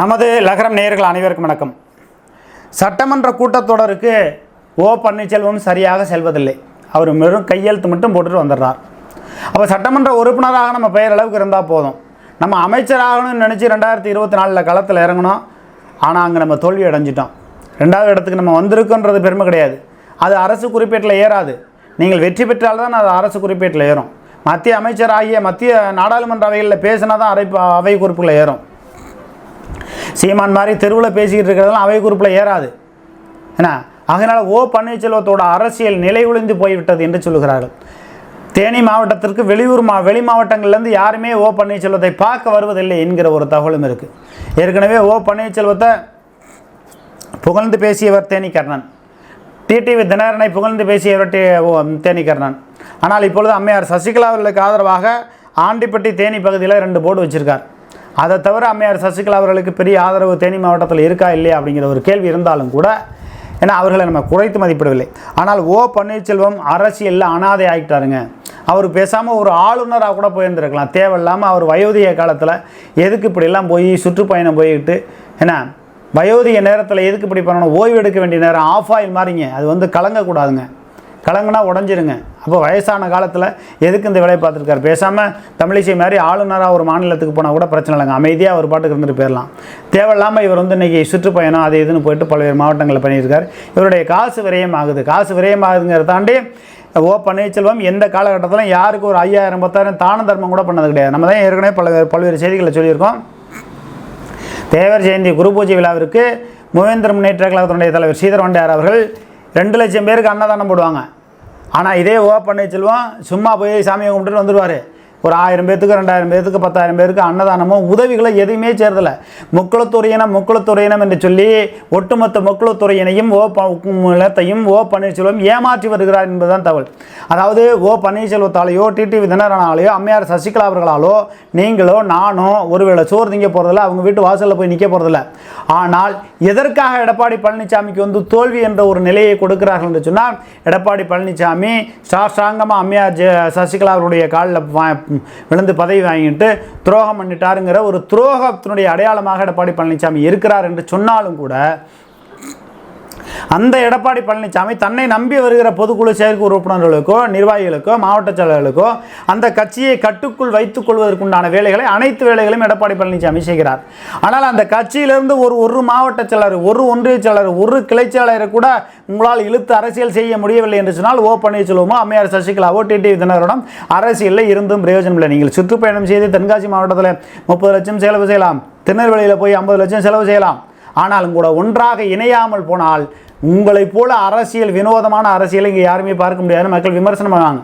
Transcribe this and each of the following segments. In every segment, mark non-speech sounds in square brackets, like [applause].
நமது லகரம் நேயர்கள் அனைவருக்கும் வணக்கம். சட்டமன்ற கூட்டத்தொடருக்கு ஓ பன்னீர்செல்வம் சரியாக செல்வதில்லை. அவர் வெறும் கையெழுத்து மட்டும் போட்டுட்டு வந்துடுறார். அப்போ சட்டமன்ற உறுப்பினராக நம்ம பெயர் அளவுக்கு இருந்தால் போதும். நம்ம அமைச்சராகணும்னு நினச்சி ரெண்டாயிரத்தி இருபத்தி நாலில் களத்தில் இறங்கணும் ஆனால் அங்கே நம்ம தோல்வி அடைஞ்சிட்டோம். ரெண்டாவது இடத்துக்கு நம்ம வந்திருக்கோன்றது பெருமை கிடையாது. அது அரசு குறிப்பேட்டில் ஏறாது. நீங்கள் வெற்றி பெற்றால் தான் அது அரசு குறிப்பேட்டில் ஏறும். மத்திய அமைச்சர் ஆகிய மத்திய நாடாளுமன்ற அவைகளில் பேசினா தான் அரை அவை குறிப்புகளை ஏறும். சீமான் மாதிரி தெருவில் பேசிக்கிட்டு இருக்கிறதெல்லாம் அவை குறிப்பில் ஏறாது. என்ன அதனால் ஓ பன்னீர்செல்வத்தோட அரசியல் நிலை ஒளிந்து போய்விட்டது என்று சொல்லுகிறார்கள். தேனி மாவட்டத்திற்கு வெளியூர் மா வெளி மாவட்டங்கள்லேருந்து யாருமே ஓ பன்னீர்செல்வத்தை பார்க்க வருவதில்லை என்கிற ஒரு தகவலும் இருக்குது ஏற்கனவே ஓ பன்னீர்செல்வத்தை புகழ்ந்து பேசியவர் தேனி கர்ணன். டிடிவி தினகரனை புகழ்ந்து பேசியவர் ஓ, தேனி கர்ணன். ஆனால் இப்பொழுது அம்மையார் சசிகலா அவர்களுக்கு ஆதரவாக ஆண்டிப்பட்டி தேனி பகுதியில் ரெண்டு போர்டு வச்சுருக்கார். அதை தவிர அம்மையார் சசிகலா அவர்களுக்கு பெரிய ஆதரவு தேனி மாவட்டத்தில் இருக்கா இல்லையா அப்படிங்கிற ஒரு கேள்வி இருந்தாலும் கூட ஏன்னா அவர்களை நம்ம குறைத்து மதிப்பிடவில்லை. ஆனால் ஓ பன்னீர்செல்வம் அரசியலில் அனாதை ஆகிட்டாருங்க அவர் பேசாமல் ஒரு ஆளுநராக கூட போயிருந்துருக்கலாம். தேவையில்லாமல் அவர் வயோதிக காலத்தில் எதுக்கு இப்படிலாம் போய் சுற்றுப்பயணம் போய்கிட்டு ஏன்னா வயோதிக நேரத்தில் எதுக்கு இப்படி பண்ணணும்? ஓய்வு எடுக்க வேண்டிய நேரம் ஆஃப் ஆயில் மாறிங்க. அது வந்து கலங்கக்கூடாதுங்க. கலங்குனா உடஞ்சிருங்க. அப்போ வயசான காலத்தில் எதுக்கு இந்த வேலையை பார்த்துருக்காரு? பேசாமல் தமிழிசை மாதிரி ஆளுநராக ஒரு மாநிலத்துக்கு போனால் கூட பிரச்சனை இல்லைங்க. அமைதியாக ஒரு பாட்டுக்கு இருந்துட்டு போயிடலாம் தேவையில்லாமல் இவர் வந்து இன்றைக்கி சுற்றுப்பயணம் அது இதுன்னு போயிட்டு பல்வேறு மாவட்டங்களில் பண்ணியிருக்காரு. இவருடைய காசு விரயம் ஆகுது. காசு விரயம் ஆகுதுங்கிறத தாண்டி ஓ பன்னீர்செல்வம் எந்த காலகட்டத்திலும் யாருக்கு ஒரு ஐயாயிரம் பத்தாயிரம் தான தர்மம் கூட பண்ணது கிடையாது. நம்ம தான் ஏற்கனவே பல்வேறு பல்வேறு செய்திகளை சொல்லியிருக்கோம். தேவர் ஜெயந்தி குரு பூஜை விழாவிற்கு முவேந்திர முன்னேற்ற கழகத்தினுடைய தலைவர் ஸ்ரீதர் வண்டியார் அவர்கள் ரெண்டு லட்சம் பேருக்கு அன்னதானம் போடுவாங்க. ஆனால் இதே ஓ பன்னீர்செல்வம் சும்மா போய் சாமியை கும்பிட்டுட்டு வந்துடுவார். ஒரு ஆயிரம் பேர்த்துக்கு ரெண்டாயிரம் பேர்த்துக்கு பத்தாயிரம் பேருக்கு அன்னதானமோ உதவிகளை எதுவுமே சேர்தல முக்குளத்துறையினம் முக்குளத்துறையினம் என்று சொல்லி ஒட்டுமொத்த முக்குளத்துறையினையும் ஓ ப நிலத்தையும் ஓ பன்னீர்செல்வம் ஏமாற்றி வருகிறார் என்பதுதான் தகவல். அதாவது ஓ பன்னீர்செல்வத்தாலேயோ டிடிவி தினகரனாலேயோ அம்மையார் சசிகலா அவர்களாலோ நீங்களோ நானோ ஒருவேளை சோறு திங்க போகிறதில்ல அவங்க வீட்டு வாசலில் போய் நிற்க போகிறதில்ல ஆனால் எதற்காக எடப்பாடி பழனிசாமிக்கு வந்து தோல்வி என்ற ஒரு நிலையை கொடுக்கிறார்கள் என்று சொன்னால் எடப்பாடி பழனிசாமி சாஷ்டாங்கமாக அம்மையார் சசிகலா அவருடைய காலில் விழுந்து பதவி வாங்கிட்டு துரோகம் பண்ணிட்டாருங்கிற ஒரு துரோகத்தினுடைய அடையாளமாக எடப்பாடி பழனிசாமி இருக்கிறார் என்று சொன்னாலும் கூட அந்த எடப்பாடி பழனிசாமி தன்னை நம்பி வருகிற பொதுக்குழு செயற்கு உறுப்பினர்களுக்கோ நிர்வாகிகளுக்கோ மாவட்ட செயலர்களுக்கோ அந்த கட்சியை கட்டுக்குள் வைத்துக் கொள்வதற்குண்டான வேலைகளை அனைத்து வேலைகளையும் எடப்பாடி பழனிசாமி செய்கிறார். ஆனால் அந்த கட்சியிலிருந்து ஒரு ஒரு மாவட்ட செயலர் ஒரு ஒன்றிய செயலர் ஒரு கிளை செயலரை கூட உங்களால் இழுத்து அரசியல் செய்ய முடியவில்லை என்று சொன்னால் ஓ பன்னீர்செல்வமோ அம்மையார் சசிகலாவோ டிடிவி தினகரனும் அரசியலில் இருந்தும் பிரயோஜனம் இல்லை. நீங்கள் சுற்றுப்பயணம் செய்து தென்காசி மாவட்டத்தில் முப்பது லட்சம் செலவு செய்யலாம். திருநெல்வேலியில் போய் ஐம்பது லட்சம் செலவு செய்யலாம். ஆனாலும் கூட ஒன்றாக இணையாமல் போனால் உங்களைப் போல அரசியல் வினோதமான அரசியலை இங்கே யாருமே பார்க்க முடியாதுன்னு மக்கள் விமர்சனம் பண்ணுவாங்க.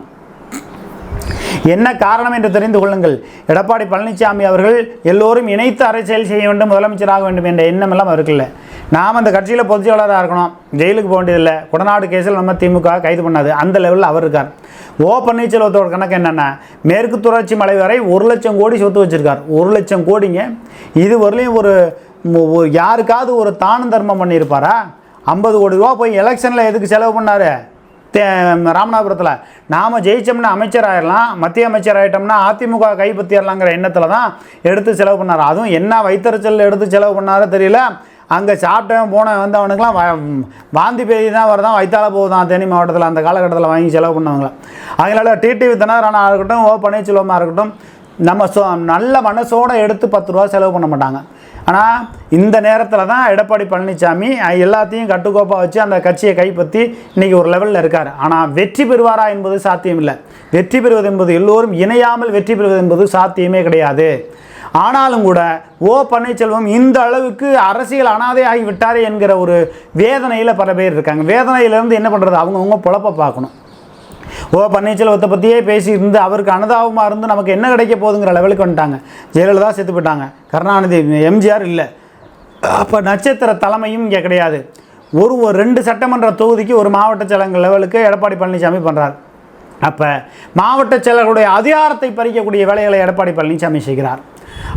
என்ன காரணம் என்று தெரிந்து கொள்ளுங்கள். எடப்பாடி பழனிசாமி அவர்கள் எல்லோரும் இணைத்து அரசியல் செய்ய வேண்டும் முதலமைச்சராக வேண்டும் என்ற எண்ணம் எல்லாம் அவருக்கு நாம் அந்த கட்சியில் பொதுச் செயலாளராக இருக்கணும். ஜெயிலுக்கு போக வேண்டியதில்லை கொடநாடு கேஸில் நம்ம திமுக கைது பண்ணாது. அந்த லெவலில் அவர் இருக்கார். ஓ பன்னீர்செல்வத்தோட கணக்கு என்னென்னா மேற்கு தொடர்ச்சி மலை வரை ஒரு லட்சம் கோடி சொத்து வச்சுருக்கார். ஒரு லட்சம் கோடிங்க. இது வரலையும் ஒரு ஒரு யாருக்காவது ஒரு தான தர்மம் பண்ணியிருப்பாரா? ஐம்பது கோடி ரூபா போய் எலெக்ஷனில் எதுக்கு செலவு பண்ணார்? தே ராமநாதபுரத்தில். நாம் ஜெயிச்சோம்னா அமைச்சர் ஆயிடலாம் மத்திய அமைச்சர் ஆகிட்டோம்னா அதிமுக கைப்பற்றிடலாங்கிற எண்ணத்தில் தான் எடுத்து செலவு பண்ணார். அதுவும் என்ன வைத்தறிச்சல் எடுத்து செலவு பண்ணாரோ தெரியல. அங்கே சாப்பிட்டவன் போன வந்தவனுக்கெலாம் வாந்தி பேதி தான் வரதான் வைத்தால போகுதான். தேனி மாவட்டத்தில் அந்த காலகட்டத்தில் வாங்கி செலவு பண்ணவங்கள. அதனால டிடிவி தினகரனாக இருக்கட்டும் ஓ பன்னீர்செல்வமாக இருக்கட்டும் நம்ம சொ நல்ல மனசோட எடுத்து பத்து ரூபா செலவு பண்ண மாட்டாங்க. ஆனால் இந்த நேரத்தில் தான் எடப்பாடி பழனிசாமி எல்லாத்தையும் கட்டுக்கோப்பாக வச்சு அந்த கட்சியை கைப்பற்றி இன்றைக்கி ஒரு லெவலில் இருக்கார். ஆனால் வெற்றி பெறுவாரா என்பது சாத்தியமில்லை. வெற்றி பெறுவது என்பது எல்லோரும் இணையாமல் வெற்றி பெறுவது என்பது சாத்தியமே கிடையாது. ஆனாலும் கூட ஓ பன்னீர்செல்வம் இந்த அளவுக்கு அரசியல் அனாதையாகி விட்டாரே என்கிற ஒரு வேதனையில் பல பேர் இருக்காங்க. வேதனையிலேருந்து என்ன பண்ணுறது அவங்கவுங்க பொழப்ப பார்க்கணும். ஓ பன்னீர்செல்வத்தை பற்றியே பேசி இருந்து அவருக்கு அனுதாபமாக இருந்து நமக்கு என்ன கிடைக்க போகுதுங்கிற லெவலுக்கு வந்துட்டாங்க. ஜெயலலிதா செத்து போயிட்டாங்க. கருணாநிதி எம்ஜிஆர் இல்லை. அப்போ நட்சத்திர தலைமையும் இங்கே கிடையாது. ஒரு ஒரு ரெண்டு சட்டமன்ற தொகுதிக்கு ஒரு மாவட்ட செயலங்கள் லெவலுக்கு எடப்பாடி பழனிசாமி பண்ணுறார் அப்போ மாவட்ட செயலர்களுடைய அதிகாரத்தை பறிக்கக்கூடிய வேலைகளை எடப்பாடி பழனிசாமி செய்கிறார்.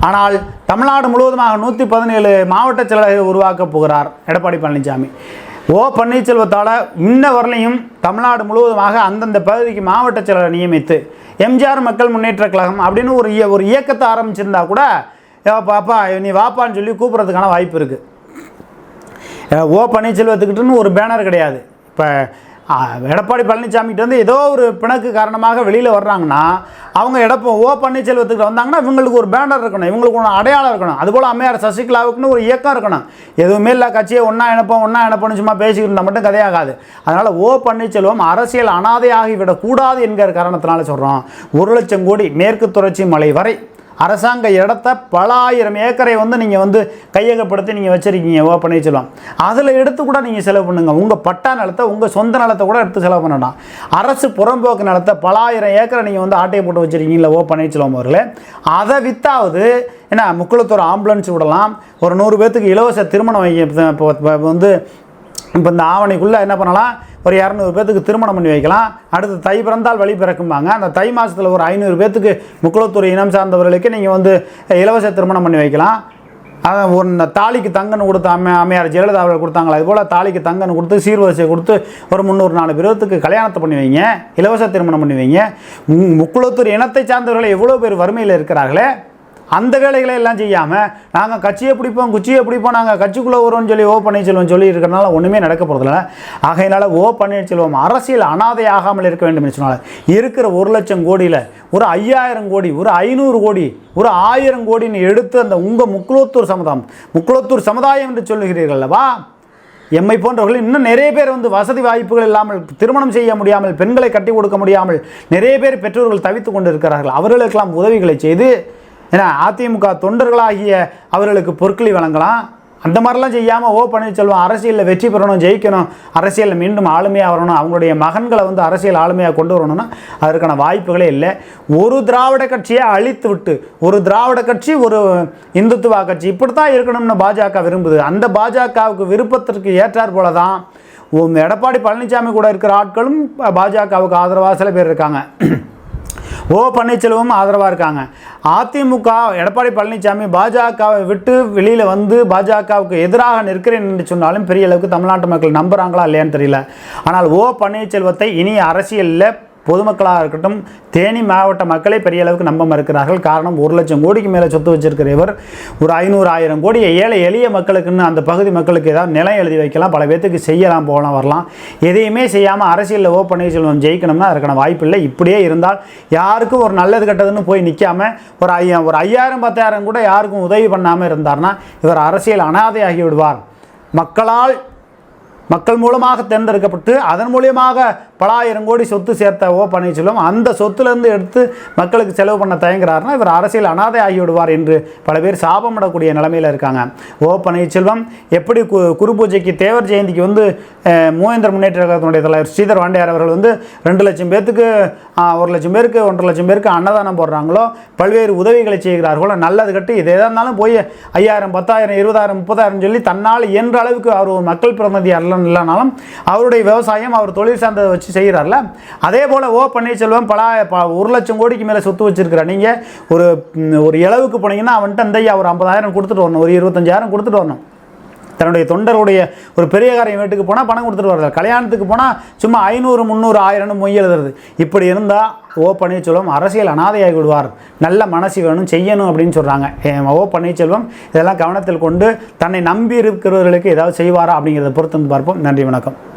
ஆனால் தமிழ்நாடு முழுவதுமாக நூற்றி பதினேழு மாவட்ட செயலர்கள் உருவாக்கப் போகிறார் எடப்பாடி பழனிசாமி. ஓ பன்னீர்செல்வத்தால் இன்ன வரலையும் தமிழ்நாடு முழுவதுமாக அந்தந்த பகுதிக்கு மாவட்ட செயலரை நியமித்து எம்ஜிஆர் மக்கள் முன்னேற்ற கழகம் அப்படின்னு ஒரு இய- ஒரு இயக்கத்தை ஆரம்பிச்சிருந்தா கூட ஏ பாப்பா நீ வாப்பான்னு சொல்லி கூப்பிட்றதுக்கான வாய்ப்பு இருக்குது ஓ பன்னீர்செல்வத்துக்கிட்டுன்னு ஒரு பேனர் கிடையாது. இப்போ எடப்பாடி பழனிசாமிகிட்ட வந்து ஏதோ ஒரு பிணக்கு காரணமாக வெளியில் வர்றாங்கன்னா அவங்க எடப்போ ஓ பன்னீர்செல்வத்துக்கு வந்தாங்கன்னா இவங்களுக்கு ஒரு பேனர் இருக்கணும் இவங்களுக்கு ஒன்று அடையாளம் இருக்கணும். அதுபோல் அம்மையார் சசிகலாவுக்குன்னு ஒரு இயக்கம் இருக்கணும். எதுவுமே இல்லை கட்சியை ஒன்றா இணைப்போம் ஒன்றா இணைப்போம்னு சும்மா பேசிக்கிட்டு இருந்தால் மட்டும் கதையாகாது அதனால் ஓ பன்னீர்செல்வம் அரசியல் அனாதையாகி விடக்கூடாது என்கிற காரணத்தினால சொல்கிறோம் ஒரு லட்சம் கோடி மேற்கு தொடர்ச்சி மலை வரை அரசாங்க இடத்த பல ஆயிரம் ஏக்கரை வந்து நீங்கள் வந்து கையகப்படுத்தி நீங்கள் வச்சுருக்கீங்க ஓ பன்னீர்செல்வம் அதில் எடுத்து கூட நீங்கள் செலவு பண்ணுங்கள் உங்கள் பட்டா நிலத்தை உங்கள் சொந்த நிலத்தை கூட எடுத்து செலவு பண்ணலாம் அரசு புறம்போக்கு நிலத்தை பல ஆயிரம் ஏக்கரை நீங்கள் வந்து ஆட்டையை போட்டு வச்சுருக்கீங்களா ஓ பன்னீர்செல்வம் அவர்களே அதை வித்தாவது என்ன முக்குளத்தூர் ஆம்புலன்ஸ் விடலாம். ஒரு நூறு பேர்த்துக்கு இலவச திருமணம் வைக்க இப்போ வந்து இப்போ இந்த ஆவணிக்குள்ளே என்ன பண்ணலாம்? ஒரு இரநூறு பேர்த்துக்கு திருமணம் பண்ணி வைக்கலாம். அடுத்து தை பிறந்தால் வழி பிறக்கும்பாங்க. அந்த தை மாதத்தில் ஒரு ஐநூறு பேர்த்துக்கு முக்குளத்தூர் இனம் சார்ந்தவர்களுக்கு நீங்கள் வந்து இலவச திருமணம் பண்ணி வைக்கலாம். அதான் ஒரு இந்த தாலிக்கு தங்கன்னு கொடுத்த அம்மை அம்மையார் ஜெயலலிதா அவர்கள் கொடுத்தாங்களா? அது போல் தாலிக்கு தங்கன்னு கொடுத்து சீர்வரிசை கொடுத்து ஒரு முந்நூறு நாலு பேருக்கு கல்யாணத்தை பண்ணி வைங்க. இலவச திருமணம் பண்ணி வைங்க. முக்குளத்தூர் இனத்தை சார்ந்தவர்கள் எவ்வளோ பேர் வறுமையில் இருக்கிறார்களே? அந்த வேலைகளை எல்லாம் செய்யாமல் நாங்கள் கட்சியை பிடிப்போம் குச்சியை பிடிப்போம் நாங்கள் கட்சிக்குள்ளே வருவோம்னு சொல்லி ஓ பன்னீர்செல்வம் சொல்லி இருக்கிறனால ஒன்றுமே நடக்க போகிறதில்ல ஆகையினால ஓ பன்னீர்செல்வம் அரசியல் அனாதை ஆகாமல் இருக்க வேண்டும் என்று சொன்னால் இருக்கிற ஒரு லட்சம் கோடியில் ஒரு ஐயாயிரம் கோடி ஒரு ஐநூறு கோடி ஒரு ஆயிரம் கோடின்னு எடுத்து அந்த உங்கள் முக்குளத்தூர் சமுதாயம் முக்குளத்தூர் சமுதாயம் என்று சொல்லுகிறீர்கள் அல்லவா எம்மை போன்றவர்கள் இன்னும் நிறைய பேர் வந்து வசதி வாய்ப்புகள் இல்லாமல் திருமணம் செய்ய முடியாமல் பெண்களை கட்டி கொடுக்க முடியாமல் நிறைய பேர் பெற்றோர்கள் தவித்து கொண்டு இருக்கிறார்கள் அவர்களுக்கெல்லாம் உதவிகளை செய்து ஏன்னா அதிமுக தொண்டர்களாகிய அவர்களுக்கு பொருட்களை வழங்கலாம். அந்த மாதிரிலாம் செய்யாமல் ஓ பன்னீர்செல்வம் அரசியலில் வெற்றி பெறணும் ஜெயிக்கணும் அரசியலில் மீண்டும் ஆளுமையாக வரணும் அவங்களுடைய மகன்களை வந்து அரசியல் ஆளுமையாக கொண்டு வரணும்னா அதற்கான வாய்ப்புகளே இல்லை. ஒரு திராவிட கட்சியை அழித்து விட்டு ஒரு திராவிட கட்சி ஒரு இந்துத்துவா கட்சி இப்படி தான் இருக்கணும்னு பாஜக விரும்புது. அந்த பாஜகவுக்கு விருப்பத்திற்கு ஏற்றார் போல தான் எடப்பாடி பழனிசாமி கூட இருக்கிற ஆட்களும் பாஜகவுக்கு ஆதரவாக சில பேர் இருக்காங்க. [clears throat] ஓ பன்னீர்செல்வமும் ஆதரவாக இருக்காங்க. அதிமுக எடப்பாடி பழனிசாமி பாஜகவை விட்டு வெளியில் வந்து பாஜகவுக்கு எதிராக நிற்கிறேன் என்று சொன்னாலும் பெரிய அளவுக்கு தமிழ்நாட்டு மக்கள் நம்புகிறாங்களா இல்லையான்னு தெரியல. ஆனால் ஓ பன்னீர்செல்வத்தை இனி அரசியலில் பொதுமக்களாக இருக்கட்டும் தேனி மாவட்ட மக்களை பெரிய அளவுக்கு நம்ப மறுக்கிறார்கள். காரணம் ஒரு லட்சம் கோடிக்கு மேலே சொத்து வச்சிருக்கிற இவர் ஒரு ஐநூறு ஆயிரம் கோடி ஏழை எளிய மக்களுக்குன்னு அந்த பகுதி மக்களுக்கு ஏதாவது நிலம் எழுதி வைக்கலாம் பல பேர்த்துக்கு செய்யலாம் போகலாம் வரலாம். எதையுமே செய்யாமல் அரசியலில் ஓ பன்னீர்செல்வம் ஜெயிக்கணும்னா அதற்கான வாய்ப்பு இல்லை. இப்படியே இருந்தால் யாருக்கும் ஒரு நல்லது கெட்டதுன்னு போய் நிற்காம ஒரு ஐயா ஒரு ஐயாயிரம் பத்தாயிரம் கூட யாருக்கும் உதவி பண்ணாமல் இருந்தார்னா இவர் அரசியல் அனாதையாகி விடுவார். மக்களால் மக்கள் மூலமாக தேர்ந்தெடுக்கப்பட்டு அதன் மூலியமாக பலாயிரம் கோடி சொத்து சேர்த்த ஓ பன்னீர்செல்வம் அந்த சொத்துலேருந்து எடுத்து மக்களுக்கு செலவு பண்ண தயங்குறாருன்னா இவர் அரசியல் அனாதை ஆகிவிடுவார் என்று பல பேர் சாபமிடக்கூடிய நிலைமையில் இருக்காங்க. ஓ பன்னீர்செல்வம் எப்படி கு குரு பூஜைக்கு தேவர் ஜெயந்திக்கு வந்து அஹ், மூவேந்தர் முன்னேற்ற கழகத்தினுடைய தலைவர் ஸ்ரீதர் வாண்டியார் அவர்கள் வந்து ரெண்டு லட்சம் பேர்த்துக்கு ஒரு லட்சம் பேருக்கு ஒன்றரை லட்சம் பேருக்கு அன்னதானம் போடுறாங்களோ பல்வேறு உதவிகளை செய்கிறார்களோ நல்லது கட்டு இது எதாக இருந்தாலும் போய் ஐயாயிரம் பத்தாயிரம் இருபதாயிரம் முப்பதாயிரம் சொல்லி தன்னால் இயன்ற அளவுக்கு அவர் ஒரு மக்கள் பிரதிநிதி அல்ல இல்லைனாலும் அவருடைய விவசாயம் அவர் தொழில் சார்ந்ததை வச்சு செய்கிறார்ல அதே போல் ஓ பன்னீர்செல்வம் பல ப- ஒரு லட்சம் கோடிக்கு மேலே சொத்து வச்சுருக்கிறார். நீங்கள் ஒரு ஒரு இளவுக்கு போனீங்கன்னா அவன்கிட்ட இந்த ஐயா ஒரு ஐம்பதாயிரம் கொடுத்துட்டு வரணும். ஒரு இருபத்தஞ்சாயிரம் கொடுத்துட்டு வரணும். தன்னுடைய தொண்டருடைய ஒரு பெரிய காரியம் வீட்டுக்கு போனால் பணம் கொடுத்துட்டு வர்றாரு. கல்யாணத்துக்கு போனால் சும்மா ஐநூறு முந்நூறு ஆயிரம்னு மொய் எழுதுறது. இப்படி இருந்தால் ஓ பன்னீர்செல்வம் அரசியல் அனாதையாகி விடுவார். நல்ல மனசு வேணும் செய்யணும் அப்படின்னு சொல்கிறாங்க ஓ பன்னீர்செல்வம் இதெல்லாம் கவனத்தில் கொண்டு தன்னை நம்பி இருக்கிறவர்களுக்கு ஏதாவது செய்வாரா அப்படிங்கிறத பொறுத்து வந்து பார்ப்போம். நன்றி வணக்கம்.